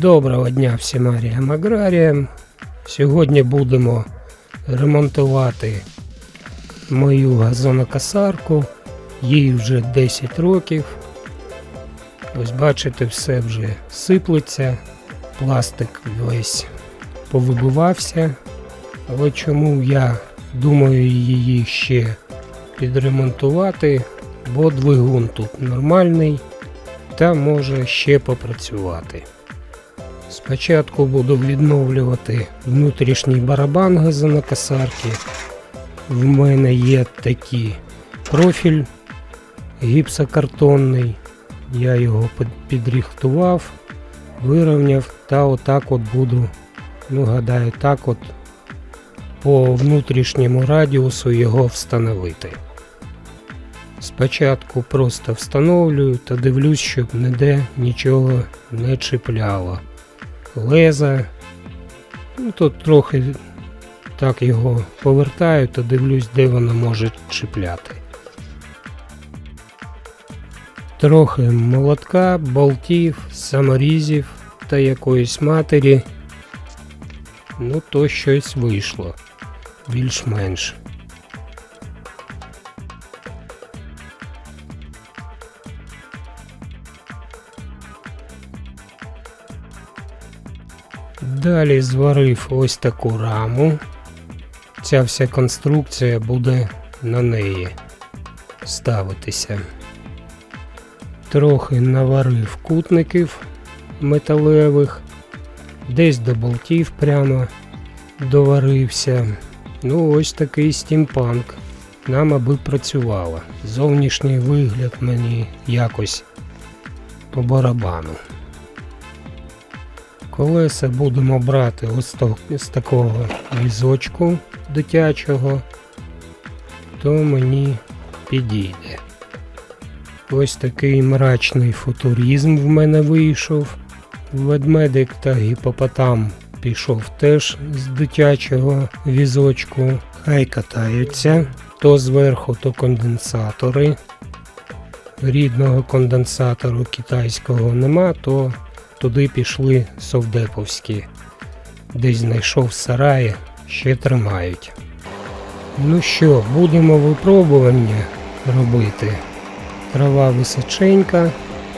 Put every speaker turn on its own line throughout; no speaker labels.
Доброго дня всім агріям аграріям. Сьогодні будемо ремонтувати мою газонокосарку. Їй вже 10 років. Ось бачите, все вже сиплеться, пластик весь повибивався. Але чому я думаю її ще підремонтувати, бо двигун тут нормальний та може ще попрацювати. Спочатку буду відновлювати внутрішній барабан газонокосарки. В мене є такий профіль гіпсокартонний. Я його під- підрихтував, вирівняв та отак от буду, ну гадаю, так от по внутрішньому радіусу його встановити. Спочатку просто встановлюю та дивлюсь, щоб ніде нічого не чіпляло. Леза. Ну, тут трохи так його повертаю та дивлюсь, де воно може чіпляти. Трохи молотка, болтів, саморізів та якоїсь матері. Ну, то щось вийшло. Більш-менш. Далі зварив ось таку раму. Ця вся конструкція буде на неї ставитися. Трохи наварив кутників металевих, десь до болтів прямо доварився. Ну, ось такий стімпанк. Нам аби працювало. Зовнішній вигляд мені якось по барабану. Колеса будемо брати ось з такого візочку дитячого, то мені підійде. Ось такий мрачний футуризм в мене вийшов. Ведмедик та гіпопотам пішов теж з дитячого візочку. Хай катаються. То зверху, то конденсатори. Рідного конденсатору китайського нема, то туди пішли совдеповські. Десь знайшов сараї, ще тримають. Ну що, будемо випробування робити. Трава височенька,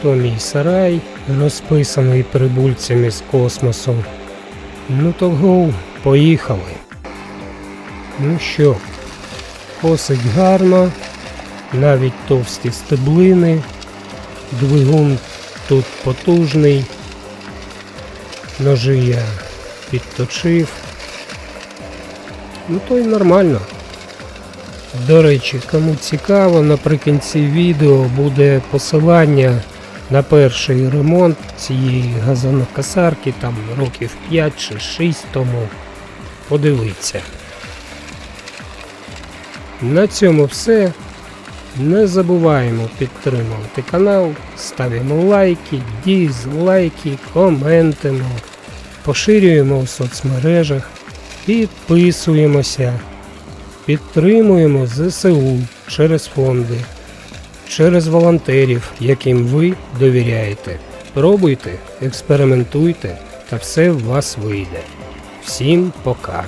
то мій сарай, розписаний прибульцями з космосу. Ну то гоу, поїхали. Ну що, косить гарно, навіть товсті стеблини, двигун тут потужний. Ножи я підточив. Ну то й нормально. До речі, кому цікаво, наприкінці відео буде посилання на перший ремонт цієї газонокосарки, там років 5 чи 6 тому. Подивіться. На цьому все. Не забуваємо підтримувати канал, ставимо лайки, дізлайки, коментимо, поширюємо у соцмережах, підписуємося, підтримуємо ЗСУ через фонди, через волонтерів, яким ви довіряєте. Пробуйте, експериментуйте, та все в вас вийде. Всім пока!